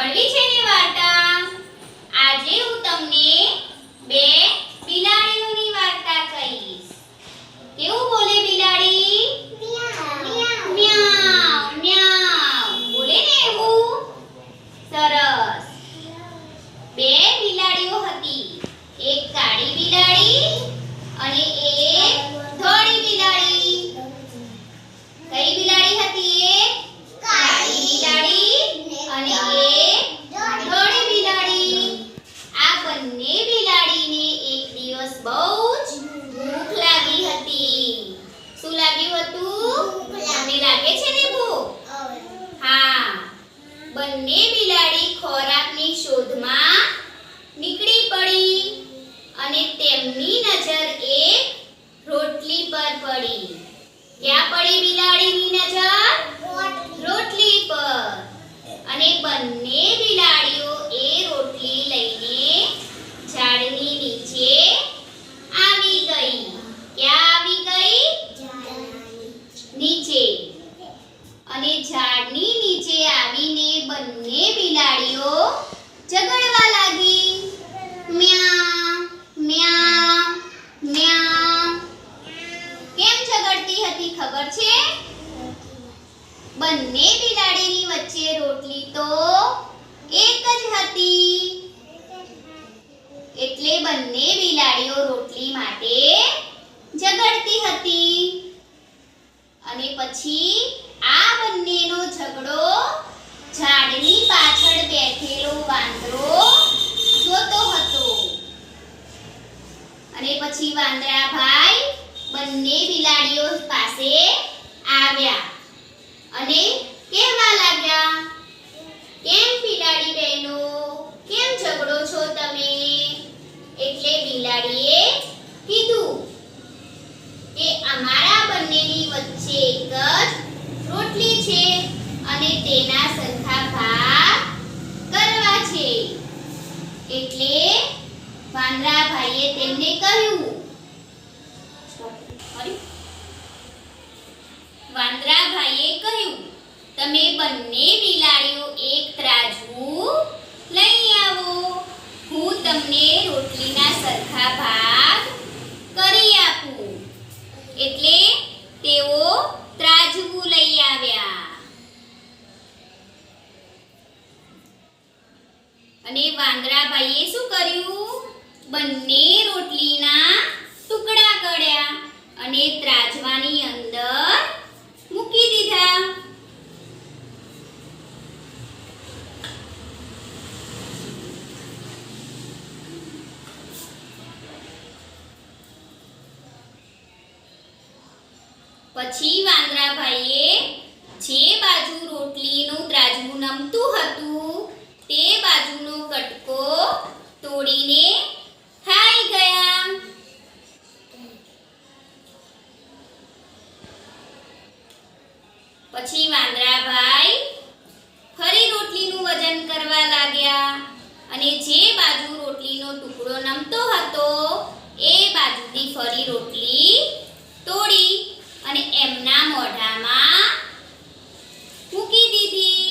સાંભળવી છે ને વાર્તા? આજે હું તમને બે બિલાડીઓની વાર્તા કહીશ. કેવું બોલે બિલાડી? મ્યાઉ મ્યાઉ બોલે ને એવું? સરસ. બે બિલાડીઓ હતી. એક કાળી બિલાડી અને એક ધોળી બિલાડી કઈ બિલાડી હતી એક કાળી બિલાડી અને એક ધોળી બિલાડી આ બંને બિલાડીને એક દિવસ બહુ જ ભૂખ લાગી હતી શું લાગ્યું હતું તમને લાગે છે ને ભૂખ હા બંને બિલાડી ખોરાકની શોધમાં નીકળી પડી અને તેમની નજર એક રોટલી પર પડી ક્યાં પડી બિલાડીની નજર રોટલી પર. અને બંને બિલાડીઓ એ રોટલી લઈને ઝાડની નીચે આવી ગઈ. ક્યાં આવી ગઈ? નીચે. અને ઝાડની નીચે આવીને બંને બિલાડીઓ ઝઘડવા લાગી. મ્યા મ્યા મ્યા કેમ ઝઘડતી હતી ખબર છે બંને બિલાડીની વચ્ચે રોટલી તો એક જ હતી. એટલે બંને બિલાડીઓ રોટલી માટે ઝઘડતી હતી. અને પછી આ બંનેનો ઝઘડો ઝાડની પાછળ બેઠેલો વાંદરો જોતો હતો. અને પછી વાંદરા ભાઈ બંને બિલાડીઓ પાસે આવ્યા અને કહેવા લાગ્યા કેમ બિલાડી બહેનો કેમ ઝઘડો છો તમે એટલે બિલાડીએ કીધું કે અમારા બંનેની વચ્ચે એક જ રોટલી છે અને તેના સરખા ભાગ કરવા છે. એટલે વાંદરા ભાઈએ તેમને કહ્યું. વાંદરા ભાઈએ કહ્યું, તમે બંને બિલાડીઓ એક ત્રાજવું લઈ આવો. હું તમને રોટલીના સરખા ભાગ કરી આપું. એટલે તેઓ ત્રાજવું લઈ આવ્યા. અને વાંદરાભાઈએ શું કર્યું? બંને રોટલીના ટુકડા કર્યા અને ત્રાજવાની અંદર મૂકી દીધા. પછી વાંદરાભાઈએ જે બાજુ રોટલીનું ત્રાજવું નમતું હતું તે બાજુનો કટકો તોડીને ખાઈ ગયા. પછી વાંદરાભાઈ ફરી રોટલીનું વજન કરવા લાગ્યા અને જે બાજુ રોટલીનો ટુકડો નમતો હતો, એ બાજુથી ફરી રોટલી તોડી અને એમના મોઢામાં મૂકી દીધી.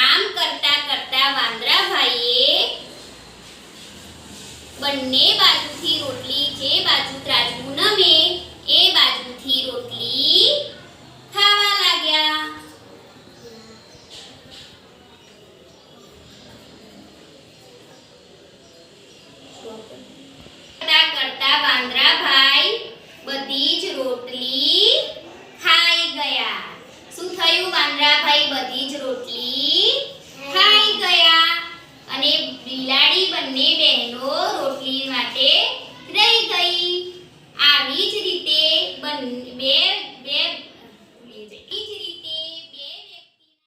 આમ કરતા કરતા વાંદરાભાઈએ બંને બાજુથી રોટલી, જે બાજુ ત્રાજવું નમે, એ બાજુથી રોટલી ખાવા લાગ્યા. કરતા વાંદરાભાઈ બધી જ રોટલી ખાઈ ગયા. શું થયું? વાંદરાભાઈ બધી જ રોટલી me